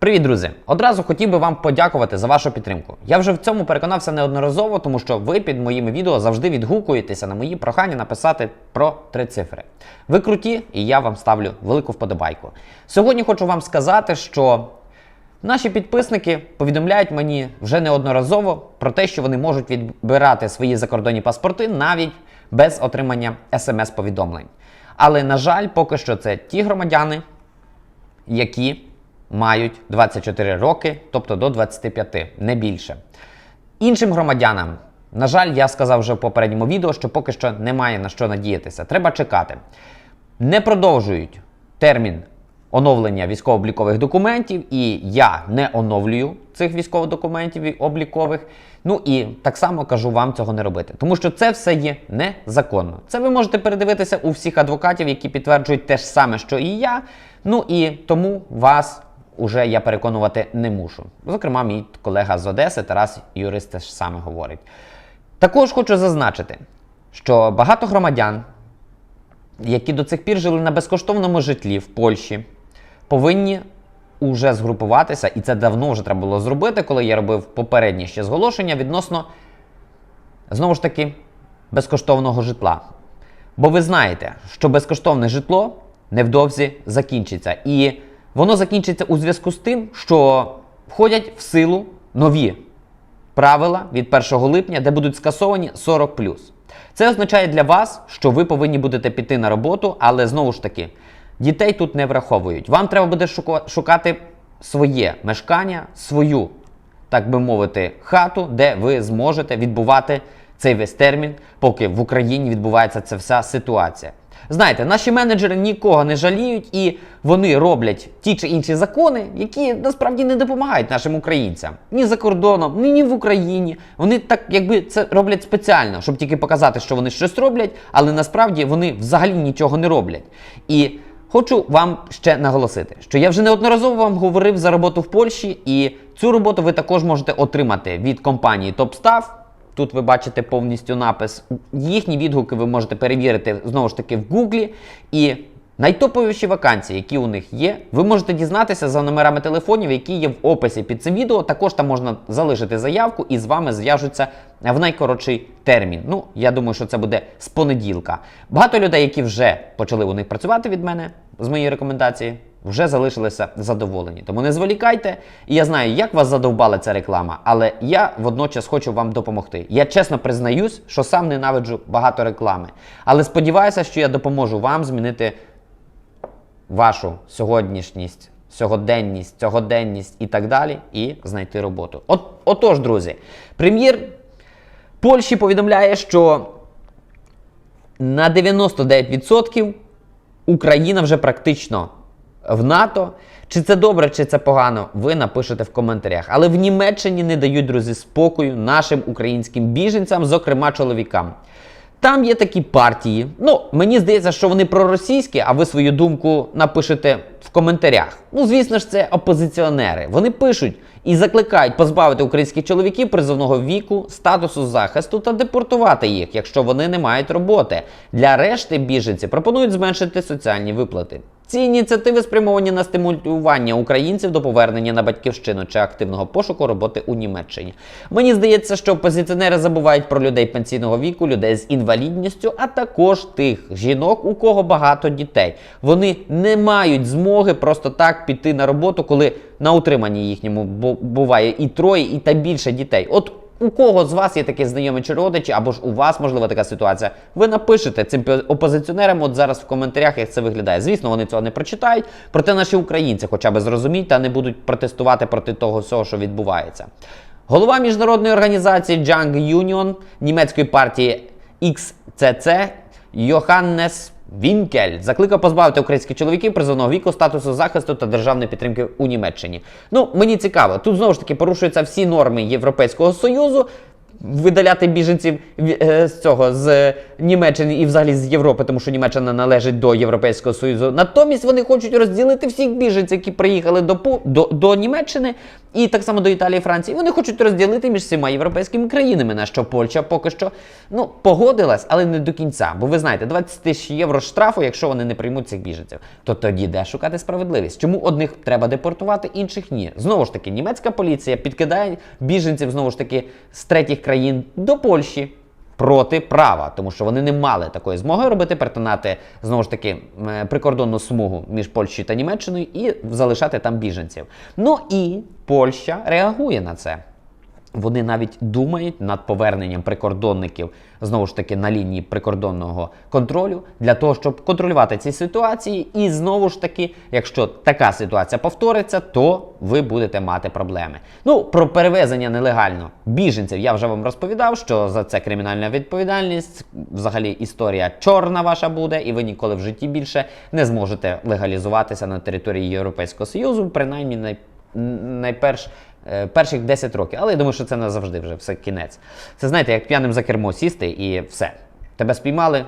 Привіт, друзі! Одразу хотів би вам подякувати за вашу підтримку. Я вже в цьому переконався неодноразово, тому що ви під моїми відео завжди відгукуєтеся на мої прохання написати про три цифри. Ви круті, і я вам ставлю велику вподобайку. Сьогодні хочу вам сказати, що наші підписники повідомляють мені вже неодноразово про те, що вони можуть відбирати свої закордонні паспорти навіть без отримання смс-повідомлень. Але, на жаль, поки що це ті громадяни, які мають 24 роки, тобто до 25, не більше. Іншим громадянам, на жаль, я сказав вже в попередньому відео, що поки що немає на що надіятися. Треба чекати. Не продовжують термін оновлення військово-облікових документів, і я не оновлюю цих військових документів і облікових. Ну і так само кажу вам цього не робити, тому що це все є незаконно. Це ви можете передивитися у всіх адвокатів, які підтверджують те ж саме, що і я. Ну і тому вас уже я переконувати не мушу. Зокрема, мій колега з Одеси Тарас Юрист теж саме говорить. Також хочу зазначити, що багато громадян, які до цих пір жили на безкоштовному житлі в Польщі, повинні уже згрупуватися, і це давно вже треба було зробити, коли я робив попереднє ще зголошення відносно знову ж таки безкоштовного житла. Бо ви знаєте, що безкоштовне житло невдовзі закінчиться. І воно закінчиться у зв'язку з тим, що входять в силу нові правила від 1 липня, де будуть скасовані 40 Це означає для вас, що ви повинні будете піти на роботу, але знову ж таки, дітей тут не враховують. Вам треба буде шукати своє мешкання, свою, так би мовити, хату, де ви зможете відбувати цей весь термін, поки в Україні відбувається ця вся ситуація. Знаєте, наші менеджери нікого не жаліють, і вони роблять ті чи інші закони, які насправді не допомагають нашим українцям ні за кордоном, ні, ні в Україні. Вони так якби це роблять спеціально, щоб тільки показати, що вони щось роблять, але насправді вони взагалі нічого не роблять. І хочу вам ще наголосити, що я вже неодноразово вам говорив за роботу в Польщі, і цю роботу ви також можете отримати від компанії TopStaff. Тут ви бачите повністю напис. Їхні відгуки ви можете перевірити знову ж таки в Гуглі. І найтоповіші вакансії, які у них є, ви можете дізнатися за номерами телефонів, які є в описі під цим відео. Також там можна залишити заявку і з вами зв'яжуться в найкоротший термін. Ну, я думаю, що це буде з понеділка. Багато людей, які вже почали у них працювати від мене з моєї рекомендації, вже залишилися задоволені. Тому не зволікайте. І я знаю, як вас задовбала ця реклама, але я водночас хочу вам допомогти. Я чесно признаюсь, що сам ненавиджу багато реклами. Але сподіваюся, що я допоможу вам змінити вашу сьогоднішність, сьогоденність, цьогоденність і так далі, і знайти роботу. От, отож, друзі, прем'єр Польщі повідомляє, що на 99% Україна вже практично в НАТО. Чи це добре, чи це погано, ви напишете в коментарях. Але в Німеччині не дають друзі спокою нашим українським біженцям, зокрема чоловікам. Там є такі партії. Ну, мені здається, що вони проросійські, а ви свою думку напишете в коментарях. Ну, звісно ж, це опозиціонери. Вони пишуть і закликають позбавити українських чоловіків призовного віку, статусу захисту та депортувати їх, якщо вони не мають роботи. Для решти біженців пропонують зменшити соціальні виплати. Ці ініціативи спрямовані на стимулювання українців до повернення на батьківщину чи активного пошуку роботи у Німеччині. Мені здається, що опозиціонери забувають про людей пенсійного віку, людей з інвалідністю, а також тих жінок, у кого багато дітей. Вони не мають змоги просто так піти на роботу, коли на утриманні їхньому буває і троє, і та більше дітей. От у кого з вас є такі знайомі чи родичі, або ж у вас можлива така ситуація, ви напишете цим опозиціонерам от зараз в коментарях, як це виглядає. Звісно, вони цього не прочитають, проте наші українці хоча б зрозуміють та не будуть протестувати проти того всього, що відбувається. Голова міжнародної організації Jung Union німецької партії XCC Йоханнес Вінкель закликав позбавити українських чоловіків призовного віку, статусу захисту та державної підтримки у Німеччині. Ну, мені цікаво, тут знову ж таки порушуються всі норми Європейського Союзу. видаляти біженців е, з цього з Німеччини і взагалі з Європи, тому що Німеччина належить до Європейського Союзу. Натомість вони хочуть розділити всіх біженців, які приїхали до, до, до Німеччини і так само до Італії, Франції. Вони хочуть розділити між всіма європейськими країнами, на що Польща поки що ну погодилась, але не до кінця. Бо ви знаєте, 20 тисяч євро штрафу, якщо вони не приймуть цих біженців. То тоді де шукати справедливість? Чому одних треба депортувати, інших ні? Знову ж таки, німецька поліція підкидає біженців знову ж таки з третіх країн до Польщі. Проти права, тому що вони не мали такої змоги робити, перетинати знову ж таки е, прикордонну смугу між Польщею та Німеччиною і залишати там біженців. Ну і Польща реагує на це. Вони навіть думають над поверненням прикордонників знову ж таки на лінії прикордонного контролю для того, щоб контролювати ці ситуації. І знову ж таки, якщо така ситуація повториться, то ви будете мати проблеми. Ну про перевезення нелегально біженців я вже вам розповідав, що за це кримінальна відповідальність. Взагалі історія чорна ваша буде, і ви ніколи в житті більше не зможете легалізуватися на території Європейського Союзу, принаймні най найперш е, перших 10 років. Але я думаю, що це назавжди вже все кінець. Це знаєте, як п'яним за кермо сісти і все. Тебе спіймали,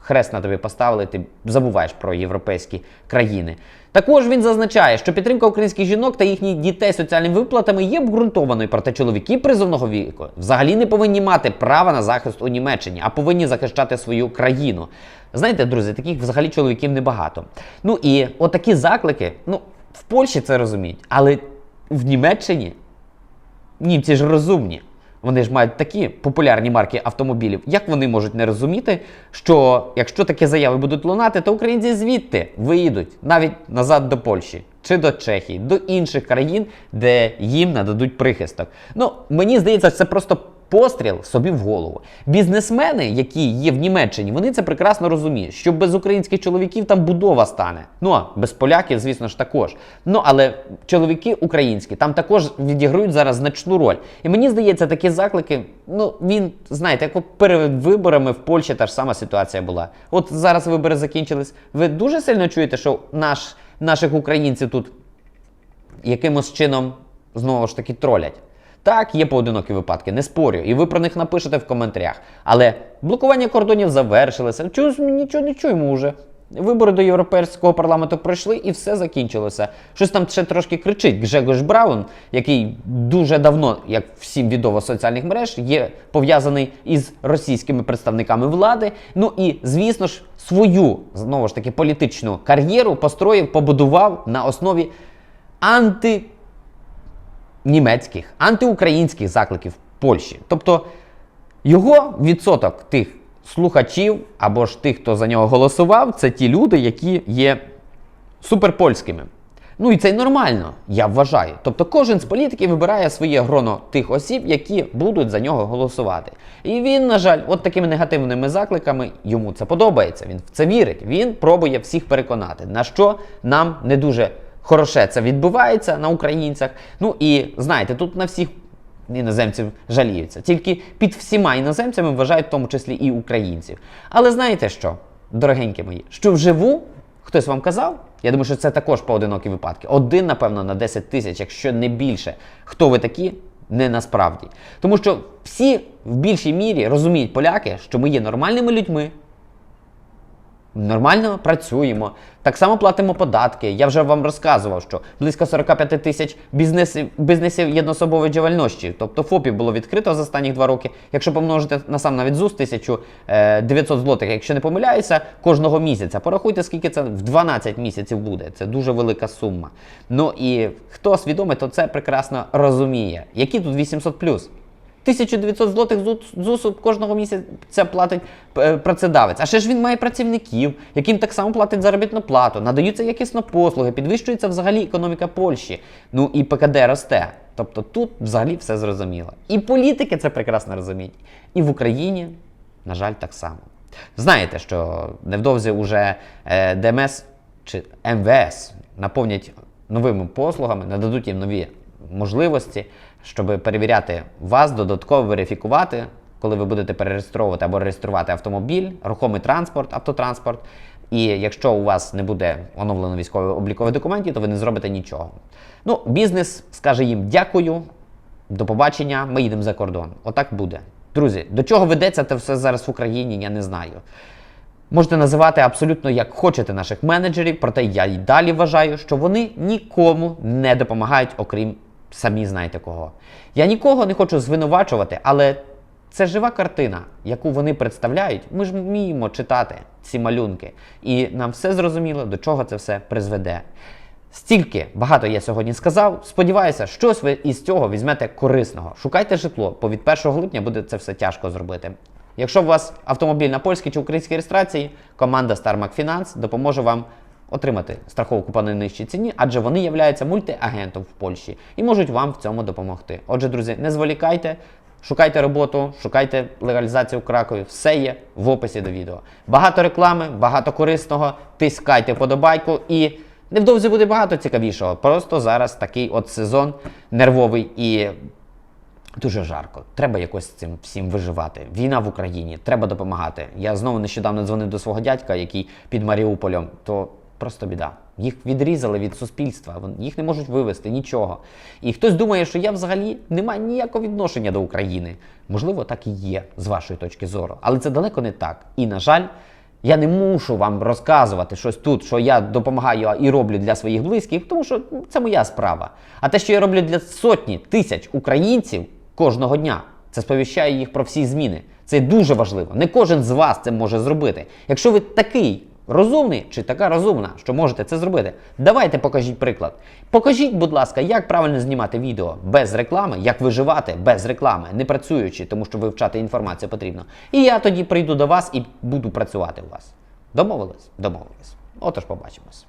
хрест на тобі поставили, ти забуваєш про європейські країни. Також він зазначає, що підтримка українських жінок та їхніх дітей соціальними виплатами є обґрунтованою, проте чоловіки призовного віку взагалі не повинні мати права на захист у Німеччині, а повинні захищати свою країну. Знаєте, друзі, таких взагалі чоловіків небагато. Ну і отакі заклики, ну, в Польщі це розуміють, але в Німеччині німці ж розумні. Вони ж мають такі популярні марки автомобілів. Як вони можуть не розуміти, що якщо такі заяви будуть лунати, то українці звідти виїдуть навіть назад до Польщі чи до Чехії, до інших країн, де їм нададуть прихисток. Ну мені здається, це просто постріл собі в голову. Бізнесмени, які є в Німеччині, вони це прекрасно розуміють, що без українських чоловіків там будова стане. Ну а без поляків, звісно ж, також. Ну але чоловіки українські там також відіграють зараз значну роль. І мені здається, такі заклики. Ну він знаєте, як перед виборами в Польщі та ж сама ситуація була. От зараз вибори закінчились. Ви дуже сильно чуєте, що наш, наших українців тут якимось чином знову ж таки тролять. Так, є поодинокі випадки, не спорю, і ви про них напишете в коментарях. Але блокування кордонів завершилося. Чогось нічого не чуємо вже. Вибори до Європейського парламенту пройшли і все закінчилося. Щось там ще трошки кричить Гжегош Браун, який дуже давно, як всім відомо соціальних мереж, є пов'язаний із російськими представниками влади. Ну і звісно ж, свою знову ж таки політичну кар'єру построїв, побудував на основі анти німецьких, антиукраїнських закликів Польщі. Тобто його відсоток тих слухачів або ж тих, хто за нього голосував, це ті люди, які є суперпольськими. Ну і це й нормально, я вважаю. Тобто кожен з політиків вибирає своє гроно тих осіб, які будуть за нього голосувати. І він, на жаль, от такими негативними закликами йому це подобається. Він в це вірить. Він пробує всіх переконати, на що нам не дуже хороше це відбувається на українцях. Ну і знаєте, тут на всіх іноземців жаліються. Тільки під всіма іноземцями вважають в тому числі і українців. Але знаєте що, дорогенькі мої, що вживу хтось вам казав? Я думаю, що це також поодинокі випадки. Один, напевно, на 10 тисяч, якщо не більше. Хто ви такі? Не насправді. Тому що всі в більшій мірі розуміють поляки, що ми є нормальними людьми, Нормально працюємо, так само платимо податки. Я вже вам розказував, що близько 45 тисяч бізнесів, бізнесів єднособової діяльності, тобто ФОПів було відкрито за останні два роки. Якщо помножити на сам навіть ЗУС 1900 злотих, якщо не помиляюся, кожного місяця. Порахуйте, скільки це в 12 місяців буде. Це дуже велика сума. Ну і хто свідомий, то це прекрасно розуміє. Які тут 800 плюс? 1900 злотих ЗУСу кожного місяця платить е, працедавець. А ще ж він має працівників, яким так само платить заробітну плату, надаються якісно послуги, підвищується взагалі економіка Польщі. Ну і ПКД росте. Тобто тут взагалі все зрозуміло. І політики це прекрасно розуміють. І в Україні, на жаль, так само. Знаєте, що невдовзі уже е, ДМС чи МВС наповнять новими послугами, нададуть їм нові можливості, щоб перевіряти вас, додатково верифікувати, коли ви будете перереєстровувати або реєструвати автомобіль, рухомий транспорт, автотранспорт. І якщо у вас не буде оновлено військові облікові документи, то ви не зробите нічого. Ну, бізнес скаже їм дякую. До побачення, ми їдемо за кордон. Отак буде. Друзі, до чого ведеться це все зараз в Україні, я не знаю. Можете називати абсолютно як хочете наших менеджерів, проте я й далі вважаю, що вони нікому не допомагають, окрім самі знаєте кого. Я нікого не хочу звинувачувати, але це жива картина, яку вони представляють. Ми ж вміємо читати ці малюнки. І нам все зрозуміло, до чого це все призведе. Стільки багато я сьогодні сказав. Сподіваюся, щось ви із цього візьмете корисного. Шукайте житло, бо від 1 грудня буде це все тяжко зробити. Якщо у вас автомобіль на польській чи українській реєстрації, команда StarMac Finance допоможе вам отримати страховку по найнижчій ціні, адже вони являються мультиагентом в Польщі і можуть вам в цьому допомогти. Отже, друзі, не зволікайте. Шукайте роботу, шукайте легалізацію в Кракові, все є в описі до відео. Багато реклами, багато корисного. Тискайте вподобайку і невдовзі буде багато цікавішого. Просто зараз такий от сезон нервовий і дуже жарко. Треба якось цим всім виживати. Війна в Україні, треба допомагати. Я знову нещодавно дзвонив до свого дядька, який під Маріуполем, то просто біда. Їх відрізали від суспільства, їх не можуть вивезти, нічого. І хтось думає, що я взагалі не маю ніякого відношення до України. Можливо, так і є з вашої точки зору, але це далеко не так. І, на жаль, я не мушу вам розказувати щось тут, що я допомагаю і роблю для своїх близьких, тому що це моя справа. А те, що я роблю для сотні тисяч українців кожного дня, це сповіщає їх про всі зміни. Це дуже важливо. Не кожен з вас це може зробити. Якщо ви такий розумний чи така розумна, що можете це зробити, давайте покажіть приклад. Покажіть, будь ласка, як правильно знімати відео без реклами, як виживати без реклами, не працюючи, тому що вивчати інформацію потрібно. І я тоді прийду до вас і буду працювати у вас. Домовились? Домовились. Отож, побачимось.